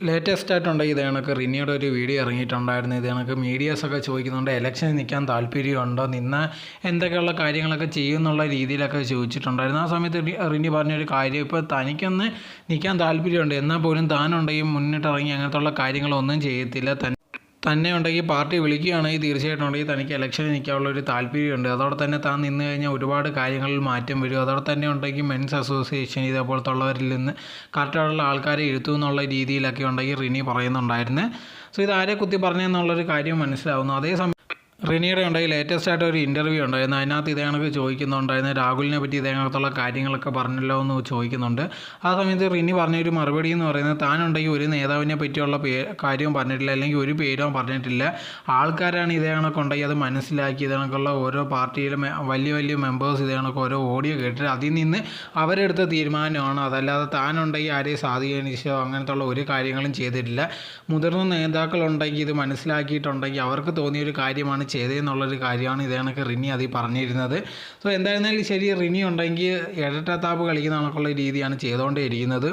Latest ആയിട്ടുണ്ട് ഇത് കണക്ക്. റിനിയുടെ ഒരു വീഡിയോ ഇറങ്ങിയിട്ടുണ്ടായിരുന്നു. ഇത് കണക്ക് മീഡിയാസൊക്കെ ചോദിക്കുന്നുണ്ട് ഇലക്ഷനിൽ നിൽക്കാൻ താല്പര്യമുണ്ടോ? നിന്ന് എന്തൊക്കെയുള്ള കാര്യങ്ങളൊക്കെ ചെയ്യും എന്നുള്ള രീതിയിലൊക്കെ ചോദിച്ചിട്ടുണ്ടായിരുന്നു. ആ സമയത്ത് റിനി പറഞ്ഞൊരു കാര്യം ഇപ്പോൾ തനിക്കൊന്ന് നിൽക്കാൻ താല്പര്യമുണ്ട്. എന്നാൽ പോലും താനുണ്ടെങ്കിൽ മുന്നിട്ടിറങ്ങി അങ്ങനത്തുള്ള കാര്യങ്ങളൊന്നും ചെയ്യത്തില്ല. തൻ തന്നെ ഉണ്ടെങ്കിൽ പാർട്ടി വിളിക്കുകയാണെങ്കിൽ തീർച്ചയായിട്ടും ഉണ്ടെങ്കിൽ തനിക്ക് ഇലക്ഷനിൽ നിൽക്കാനുള്ള ഒരു താല്പര്യമുണ്ട്. അതോടെ തന്നെ താൻ നിന്ന് കഴിഞ്ഞാൽ ഒരുപാട് കാര്യങ്ങളിൽ മാറ്റം വരും. അതോടെ തന്നെ ഉണ്ടെങ്കിൽ മെൻസ് അസോസിയേഷൻ ഇതേപോലത്തുള്ളവരിൽ നിന്ന് കറക്റ്റായിട്ടുള്ള ആൾക്കാരെ എഴുത്തു എന്നുള്ള രീതിയിലൊക്കെ ഉണ്ടെങ്കിൽ റിനി പറയുന്നുണ്ടായിരുന്നു. സോ ഇത് ആരെ കുത്തി പറഞ്ഞെന്നുള്ളൊരു കാര്യം മനസ്സിലാവുന്നു. അതേസമയം റിനിയുടെ ഉണ്ടെങ്കിൽ ലേറ്റസ്റ്റ് ആയിട്ട് ഒരു ഇന്റർവ്യൂ ഉണ്ടായിരുന്നു അതിനകത്ത് ഇതേ കണക്ക് ചോദിക്കുന്നുണ്ടായിരുന്നു രാഹുലിനെ പറ്റി ഇതേ കണക്കുള്ള കാര്യങ്ങളൊക്കെ പറഞ്ഞല്ലോ എന്ന് ചോദിക്കുന്നുണ്ട്. ആ സമയത്ത് റിനി പറഞ്ഞൊരു മറുപടി എന്ന് പറയുന്നത് താനുണ്ടെങ്കിൽ ഒരു നേതാവിനെ പറ്റിയുള്ള പേ കാര്യവും പറഞ്ഞിട്ടില്ല. അല്ലെങ്കിൽ ഒരു പേരും പറഞ്ഞിട്ടില്ല. ആൾക്കാരാണ് ഇതേ കണക്കുണ്ടെങ്കിൽ അത് മനസ്സിലാക്കി ഇതേ കണക്കുള്ള ഓരോ പാർട്ടിയിലും വലിയ വലിയ മെമ്പേഴ്സ് ഇതേ കണക്ക് ഓരോ ഓഡിയോ കേട്ടിട്ട് അതിൽ നിന്ന് അവരെടുത്ത തീരുമാനമാണ്. അതല്ലാതെ താനുണ്ടെങ്കിൽ ആരെയും സ്വാധീനിച്ചോ അങ്ങനത്തെ ഉള്ള ഒരു കാര്യങ്ങളും ചെയ്തിട്ടില്ല. മുതിർന്ന നേതാക്കളുണ്ടെങ്കിൽ ഇത് മനസ്സിലാക്കിയിട്ടുണ്ടെങ്കിൽ അവർക്ക് തോന്നിയ ഒരു കാര്യമാണ് ചെയ്തതെന്നുള്ളൊരു കാര്യമാണ് ഇതേ റിനി അതിൽ പറഞ്ഞിരുന്നത്. സോ എന്തായിരുന്നാലും ശരി റിനി ഉണ്ടെങ്കിൽ ഇരട്ടത്താപ്പ് കളിക്കുന്ന കണക്കുള്ള രീതിയാണ് ചെയ്തുകൊണ്ടേ ഇരിക്കുന്നത്